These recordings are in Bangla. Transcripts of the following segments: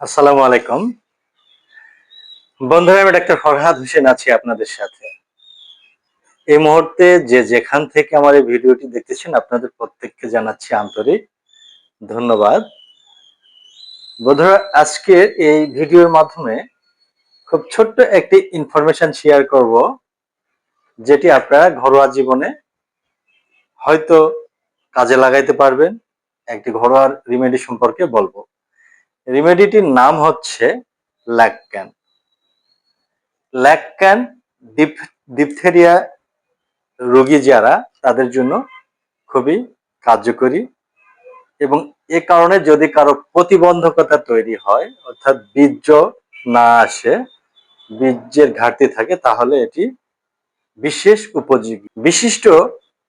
আসসালামু আলাইকুম। বন্ধুরা, আমি ডাক্তার ফরহাদ হোসেন আছি আপনাদের সাথে। এই মুহূর্তে যে যেখান থেকে আমার এই ভিডিওটি দেখতেছেন, আপনাদের প্রত্যেককে জানাচ্ছি আন্তরিক ধন্যবাদ। বন্ধুরা, আজকে এই ভিডিওর মাধ্যমে খুব ছোট্ট একটি ইনফরমেশন শেয়ার করব, যেটি আপনারা ঘরোয়া জীবনে হয়তো কাজে লাগাইতে পারবেন। একটি ঘরোয়া রিমেডি সম্পর্কে বলব। রিমেডিটির নাম হচ্ছে ল্যাকক্যান ল্যাকক্যান ডিপথেরিয়া রোগী যারা, তাদের জন্য খুবই কার্যকরী এবং এ কারণে যদি কারও প্রতিবন্ধকতা তৈরি হয়, অর্থাৎ বীর্য না আসে, বীর্যের ঘাটতি থাকে, তাহলে এটি বিশেষ উপযোগী। বিশিষ্ট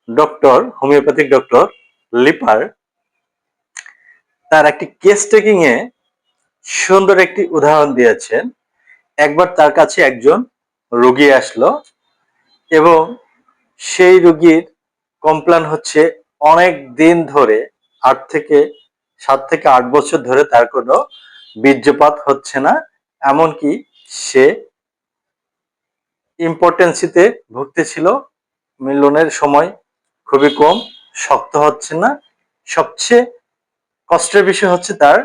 ডক্টর, হোমিওপ্যাথিক ডক্টর লিপার, তার একটি কেস টেকিং সুন্দর একটি উদাহরণ দিয়েছেন। একবার তার কাছে একজন রোগী আসলো এবং সেই রোগীর কমপ্লেন হচ্ছে, অনেক দিন ধরে, আট থেকে সাত থেকে আট বছর ধরে তার কোনো বীর্যপাত হচ্ছে না, এমনকি সে ইম্পর্টেন্সিতে ভুগতেছিল, মিলনের সময় খুবই কম, শক্ত হচ্ছে না। সবচেয়ে কষ্টের বিষয় হচ্ছে তার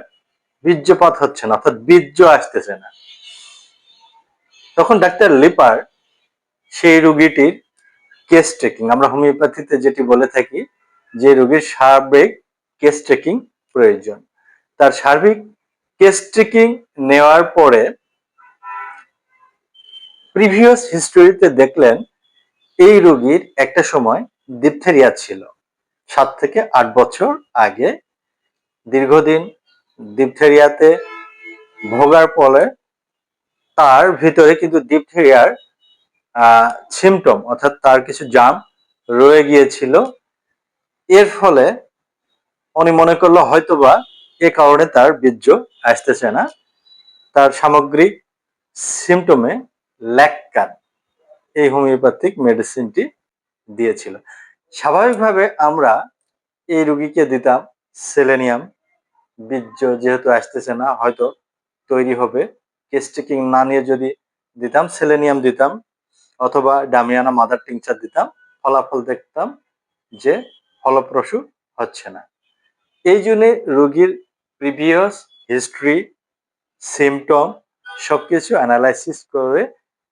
বীর্যপাত হচ্ছে না, অর্থাৎ বীর্য আসতেছে না। তখন ডাক্তার লিপার সেই রুগীটির কেস ট্রেকিং আমরা হোমিওপ্যাথিতে যেটি বলে থাকি, যে রোগীর সার্বিক কেস ট্রেকিং প্রয়োজন। তার সার্বিক কেস ট্রেকিং নেওয়ার পরে প্রিভিয়াস হিস্টোরিতে দেখলেন এই রোগীর একটা সময় ডিপথেরিয়া ছিল, সাত থেকে আট বছর আগে। দীর্ঘদিন ডিপথেরিয়াতে ভোগার ফলে তার ভিতরে কিন্তু ডিপথেরিয়ার সিমটম অর্থাৎ তার কিছু জাম রয়ে গিয়েছিল। এর ফলে উনি মনে করল হয়তোবা এ কারণে তার বীর্য আসতেছে না। তার সামগ্রিক সিমটমে ল্যাককান, এই হোমিওপ্যাথিক মেডিসিনটি দিয়েছিল। স্বাভাবিকভাবে আমরা এই রুগীকে দিতাম সেলেনিয়াম বীর্য যেহেতু আসতেছে না, হয়তো তৈরি হবে। কেস্টিকিং না নিয়ে যদি দিতাম সেলেনিয়াম দিতাম অথবা ডামিয়ানা মাদার টিংচার দিতাম, ফলাফল দেখতাম যে ফলপ্রসূ হচ্ছে না। এই জন্যে রোগীর প্রিভিয়াস হিস্ট্রি সিমটম সবকিছু অ্যানালাইসিস করে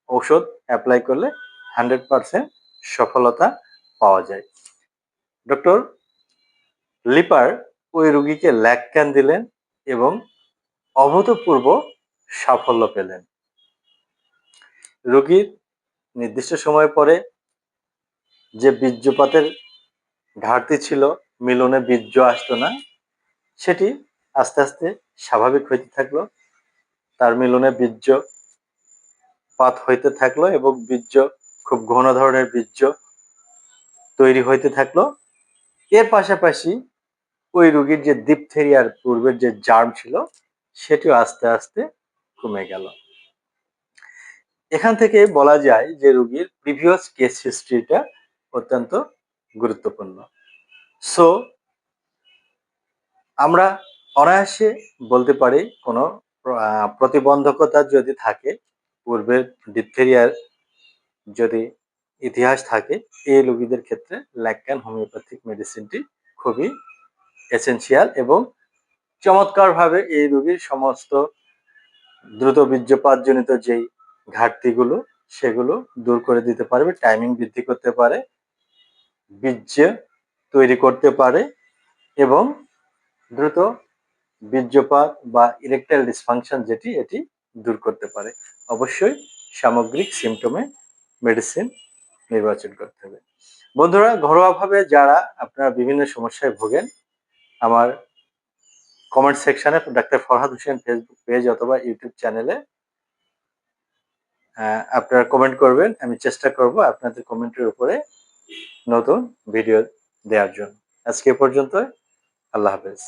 ওষুধ অ্যাপ্লাই করলে হান্ড্রেড পারসেন্ট সফলতা পাওয়া যায়। ডক্টর লিপার ওই রুগীকে ল্যাক ক্যান দিলেন এবং অভূতপূর্ব সাফল্য পেলেন। রোগীর নির্দিষ্ট সময় পরে যে বীর্যপাতের ঘাটতি ছিল, মিলনে বীর্য আসতো না, সেটি আস্তে আস্তে স্বাভাবিক হইতে থাকল। তার মিলনে বীর্য পাত হইতে থাকল এবং বীর্য, খুব ঘন ধরনের বীর্য তৈরি হইতে থাকল। এর পাশাপাশি ওই রোগীর যে ডিপথেরিয়ার পূর্বের যে জার্ম ছিল, সেটিও আস্তে আস্তে কমে গেল। এখান থেকে বলা যায় যে রোগীর প্রিভিয়াস কেস হিস্ট্রিটা অত্যন্ত গুরুত্বপূর্ণ। সো আমরা অনায়াসে বলতে পারি কোনো প্রতিবন্ধকতা যদি থাকে, পূর্বের ডিপথেরিয়ার যদি ইতিহাস থাকে, এই রোগীদের ক্ষেত্রে ল্যাকক্যান হোমিওপ্যাথিক মেডিসিনটি খুবই এসেন্সিয়াল এবং চমৎকারভাবে এই রোগীর সমস্ত দ্রুত বীর্যপাতজনিত যেই ঘাটতিগুলো, সেগুলো দূর করে দিতে পারবে টাইমিং বৃদ্ধি করতে পারে, বীর্য তৈরি করতে পারে এবং দ্রুত বীর্যপাত বা ইরেকটাইল ডিসফাংশন যেটি, এটি দূর করতে পারে। অবশ্যই সামগ্রিক সিমটমে মেডিসিন নির্বাচন করতে হবে। বন্ধুরা, ঘরোয়াভাবে যারা আপনারা বিভিন্ন সমস্যায় ভোগেন আমার কমেন্ট সেকশনে doctor Farhad Hossain Facebook page অথবা ইউটিউব চ্যানেলে আপনারা কমেন্ট করবেন। আমি চেষ্টা করব আপনাদের কমেন্টের উপরে নতুন ভিডিও দেওয়ার জন্য। আজকে পর্যন্ত আল্লাহ হাফেজ।